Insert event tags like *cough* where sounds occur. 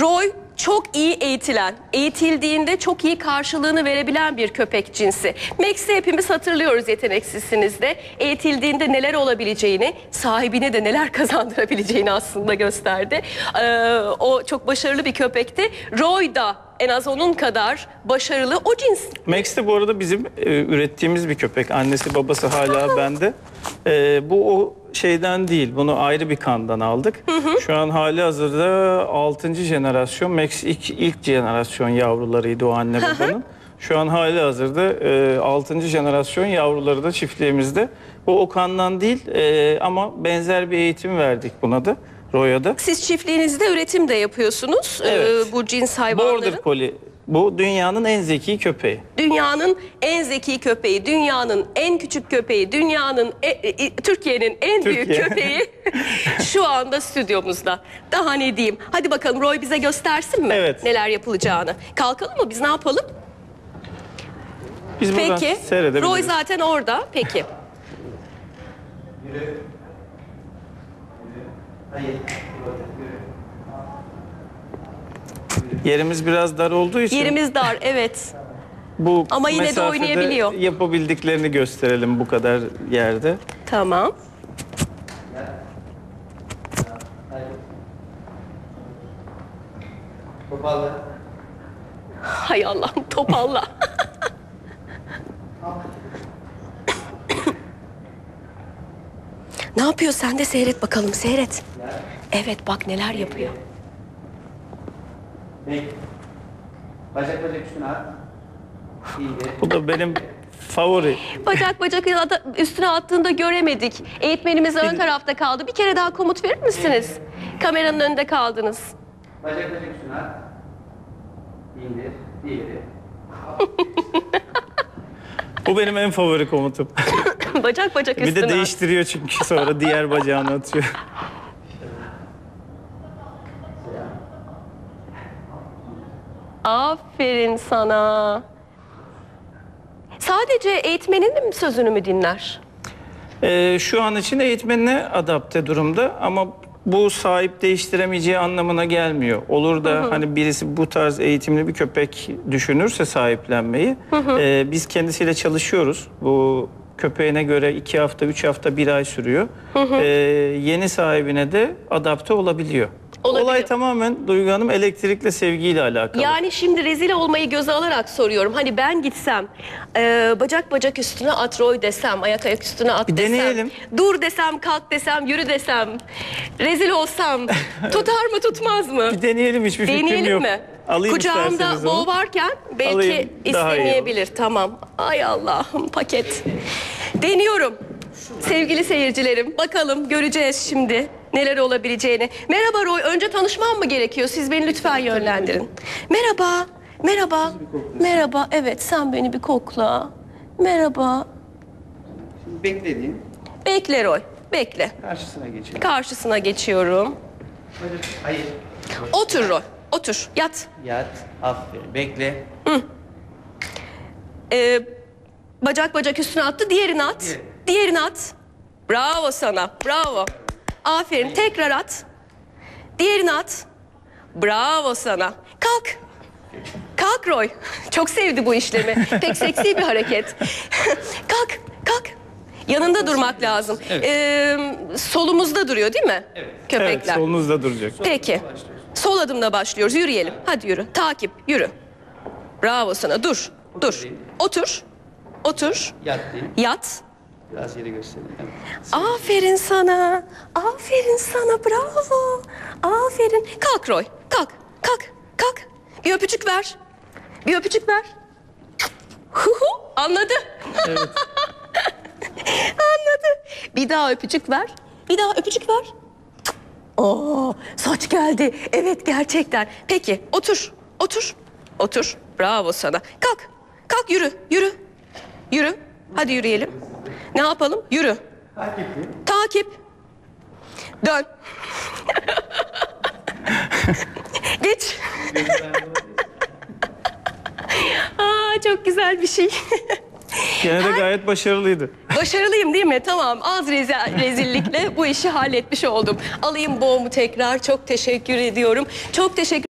Roy çok iyi eğitilen, eğitildiğinde çok iyi karşılığını verebilen bir köpek cinsi. Max'i hepimiz hatırlıyoruz yeteneksizsinizde. Eğitildiğinde neler olabileceğini, sahibine de neler *laughs* kazandırabileceğini aslında gösterdi. Ee, o çok başarılı bir köpekti. Roy da en az onun kadar başarılı o cins. Max de bu arada bizim e, ürettiğimiz bir köpek. Annesi babası hala bende. E, bu o şeyden değil. Bunu ayrı bir kandan aldık. Şu an hali hazırda 6. jenerasyon. Max ilk, ilk jenerasyon yavrularıydı o anne babanın. Şu an hali hazırda e, 6. jenerasyon yavruları da çiftliğimizde. Bu o kandan değil e, ama benzer bir eğitim verdik buna da. Roy'a da. Siz çiftliğinizde üretim de yapıyorsunuz Evet. ee, bu cins hayvanların. Border Collie. Bu dünyanın en zeki köpeği. Dünyanın en zeki köpeği, dünyanın en küçük köpeği, dünyanın e- e- Türkiye'nin en büyük Türkiye. köpeği *laughs* şu anda stüdyomuzda. Daha ne diyeyim? Hadi bakalım Roy bize göstersin mi? Evet. Neler yapılacağını. Kalkalım mı? Biz ne yapalım? Biz buradan Peki. seyredebiliriz. Roy zaten orada. Peki. Yerimiz biraz dar olduğu için Yerimiz dar. Evet. bu Ama yine de mesafede oynayabiliyor. yapabildiklerini gösterelim bu kadar yerde. Tamam. Toparla. Hay Allah'ım topalla. *laughs* ne yapıyor sen de seyret bakalım seyret. Evet bak neler yapıyor. Bacak bacak üstüne at. İndir. Bu da benim favori. Bacak bacak üstüne attığında göremedik. Eğitmenimiz ön tarafta kaldı. Bir kere daha komut verir misiniz? Kameranın önünde kaldınız. Bacak bacak üstüne at. İndir. Diğeri. Bu benim en favori komutum. *laughs* bacak bacak bir üstüne. de at. değiştiriyor çünkü sonra diğer bacağını atıyor. *laughs* Aferin sana. Sadece eğitmenin mi sözünü mü dinler? Ee, şu an için eğitmenine adapte durumda ama bu sahip değiştiremeyeceği anlamına gelmiyor. Olur da hani birisi bu tarz eğitimli bir köpek düşünürse sahiplenmeyi, e, biz kendisiyle çalışıyoruz. Bu köpeğine göre iki hafta, üç hafta, bir ay sürüyor. Ee, yeni sahibine de adapte olabiliyor. Olabiliyor. Olay tamamen Duygu Hanım elektrikle sevgiyle alakalı. Yani şimdi rezil olmayı göze alarak soruyorum. Hani ben gitsem, e, bacak bacak üstüne at Roy desem, ayak ayak üstüne at Bir desem. deneyelim. Dur desem, kalk desem, yürü desem. Rezil olsam *laughs* tutar mı tutmaz mı? Bir deneyelim hiçbir fikrim Deneyelim yok. mi? Alayım Kucağımda isterseniz boğ onu. varken belki Alayım, daha iyi olur. istemeyebilir. Tamam. Ay Allah'ım paket. Deniyorum. Sevgili seyircilerim bakalım göreceğiz şimdi neler olabileceğini. Merhaba Roy önce tanışmam mı gerekiyor? Siz beni lütfen yönlendirin. Merhaba. Merhaba. Merhaba. Evet sen beni bir kokla. Merhaba. Şimdi beklediğin Bekle Roy. Bekle. karşısına geçelim. Karşısına geçiyorum. Bacak. Hayır. Otur Roy. Otur. Yat. Yat. Aferin. Bekle. Ee, bacak bacak üstüne attı. Diğerini at. Diğeri. Diğerini at. Bravo sana. Bravo. Aferin. Tekrar at. Diğerini at. Bravo sana. Kalk. Kalk Roy. *laughs* Çok sevdi bu işlemi. Pek seksi bir hareket. *laughs* kalk. Kalk. Yanında durmak lazım. Ee, solumuzda duruyor değil mi? Evet. Evet, Köpekler. solunuzda duracak. Peki. Sol adımla başlıyoruz. Yürüyelim. Hadi yürü. Takip. Yürü. Bravo sana. Dur. Dur. Otur. Otur. Yat. Yat. Biraz yeri göstereyim. Evet. Aferin sana. Aferin sana. Bravo. Aferin. Kalk Roy. Kalk. Kalk. Kalk. Bir öpücük ver. Bir öpücük ver. Hu hu. Anladı. *laughs* Anladı. Bir daha öpücük ver. Bir daha öpücük ver. Oo, saç geldi. Evet gerçekten. Peki otur. Otur. Otur. Bravo sana. Kalk. Kalk yürü. Yürü. Yürü. Hadi yürüyelim. Ne yapalım? Yürü. Takip. Dön. *laughs* Geç. Aa, çok güzel bir şey. Gene de gayet başarılıydı. Başarılıyım değil mi? Tamam. Az rezi- rezillikle bu işi halletmiş oldum. Alayım boğumu tekrar. Çok teşekkür ediyorum. Çok teşekkür